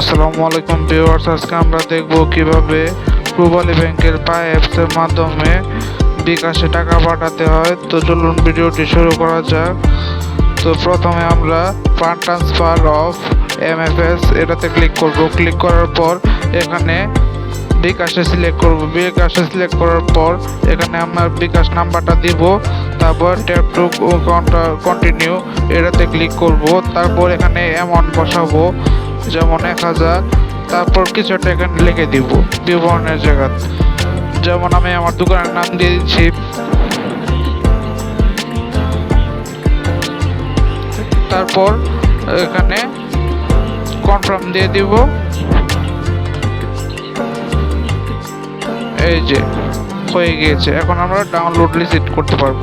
আসসালামু আলাইকুম ভিউয়ার্স, আজকে আমরা দেখব কীভাবে পূবালী ব্যাংকের পাই অ্যাপসের মাধ্যমে বিকাশে টাকা পাঠাতে হয়। তো চলুন ভিডিওটি শুরু করা যাক। তো প্রথমে আমরা ফান্ড ট্রান্সফার অফ এমএফএস এটাতে ক্লিক করব। ক্লিক করার পর এখানে বিকাশে সিলেক্ট করব। বিকাশে সিলেক্ট করার পর এখানে আমার বিকাশ নাম্বারটা দিব। তারপর ট্যাপ টু কন্টিনিউ এটাতে ক্লিক করব। তারপর এখানে অ্যামাউন্ট বসাবো। যেমন এক হাজার, তারপর কিছু একটা এখানে লিখে দিব বিবরণের জায়গা যেমন আমি আমার দোকানের নাম দিয়ে দিচ্ছি। তারপর এখানে কনফার্ম দিয়ে দিব। এই যে, হয়ে গিয়েছে। এখন আমরা ডাউনলোড রিসিট করতে পারব।